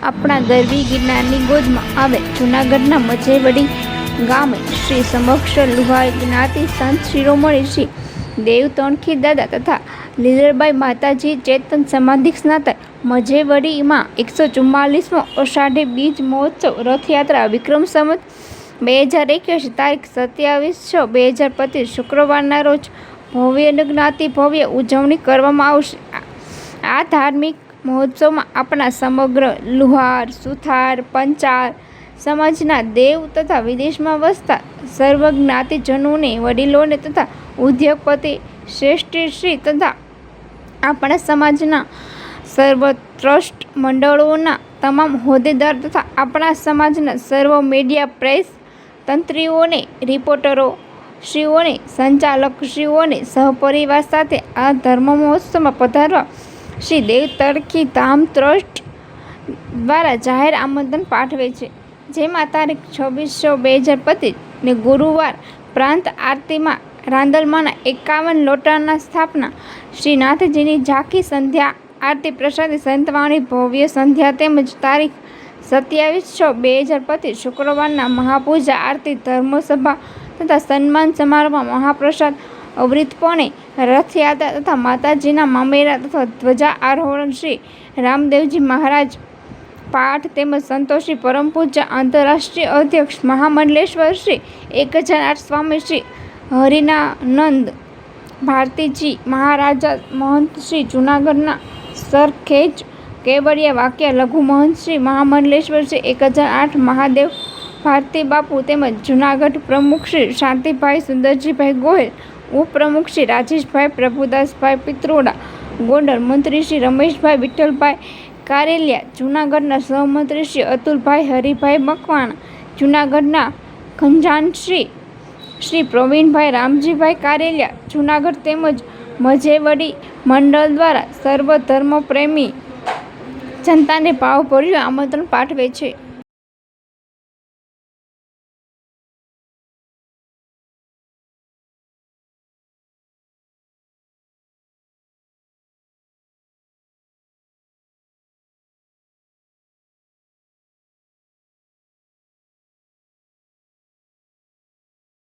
આપણા ગરવી ગિરનારની ગોદમાં આવે. જૂનાગઢના મજેવડી ગામે શ્રી સમક્ષ લુહાર જ્ઞાતિ સંત શિરોમણી શ્રી દેવ તણખી દાદા તથા લીલરબાઈ માતાજી ચેતન સમાધિક સ્નાતક મજેવડીમાં એકસો ચુમ્માલીસમો અષાઢી બીજ મહોત્સવ રથયાત્રા વિક્રમ સંવત બે હજાર એકવીસ તારીખ સત્યાવીસ છ બે હજાર પચીસ શુક્રવારના રોજ ભવ્ય જ્ઞાતિ ભવ્ય ઉજવણી કરવામાં આવશે. આ ધાર્મિક મહોત્સવમાં આપણા સમગ્ર લુહાર, સુથાર પંચાર સમાજના દેવ તથા વિદેશમાં વસતા સર્વ જ્ઞાતિજનોને વડીલોને તથા ઉદ્યોગપતિ શ્રેષ્ઠશ્રી તથા આપણા સમાજના સર્વ ટ્રસ્ટ મંડળોના તમામ હોદ્દેદાર તથા આપણા સમાજના સર્વ મીડિયા પ્રેસ તંત્રીઓને, રિપોર્ટરો શ્રીઓને, સંચાલકશ્રીઓને, સહપરિવાર સાથે આ ધર્મ મહોત્સવમાં પધારવા શ્રી દેવ તડકી ધામ ટ્રસ્ટ દ્વારા જાહેર આમંત્રણ પાઠવે છે. જેમાં તારીખ છવ્વીસો બે હજાર પચીસ ને ગુરુવાર પ્રાંત આરતીમાં રાંદલમાંના એકાવન લોટાના સ્થાપના શ્રી નાથજીની ઝાંખી સંધ્યા આરતી પ્રસાદી સંતવાણી ભવ્ય સંધ્યા તેમજ તારીખ સત્યાવીસ છ બે હજાર પચીસ શુક્રવારના મહાપૂજા આરતી ધર્મસભા તથા સન્માન સમારોહમાં મહાપ્રસાદ અવૃતપણે રથયાત્રા તથા માતાજીના મામેરા તથા ધ્વજા આરોહણ શ્રી રામદેવજી મહારાજ પાઠ તેમજ સંતોષી પરમ પૂજ્ય આંતરરાષ્ટ્રીય અધ્યક્ષ મહામંડલેશ્વર શ્રી એક હજાર આઠ સ્વામી શ્રી હરિનાનંદ ભારતીજી મહારાજા મહંત શ્રી જૂનાગઢના સરખેજ કેવડિયા વાક્યા લઘુ મહંત શ્રી મહામંડલેશ્વર શ્રી એક હજાર આઠ મહાદેવ ભારતી બાપુ તેમજ જૂનાગઢ પ્રમુખ શ્રી શાંતિભાઈ સુંદરજીભાઈ ગોહિલ ઉપપ્રમુખ શ્રી રાજેશભાઈ પ્રભુદાસભાઈ પિત્રોડા, ગોંડલ મંત્રી શ્રી રમેશભાઈ વિઠ્ઠલભાઈ કારેલિયા, જૂનાગઢના સહમંત્રી શ્રી અતુલભાઈ હરિભાઈ મકવાણા, જૂનાગઢના ખંજાનશ્રી શ્રી પ્રવીણભાઈ રામજીભાઈ કારેલિયા, જૂનાગઢ તેમજ મજેવડી મંડળ દ્વારા સર્વ ધર્મ પ્રેમી જનતાને ભાવભર્યું આમંત્રણ પાઠવે છે.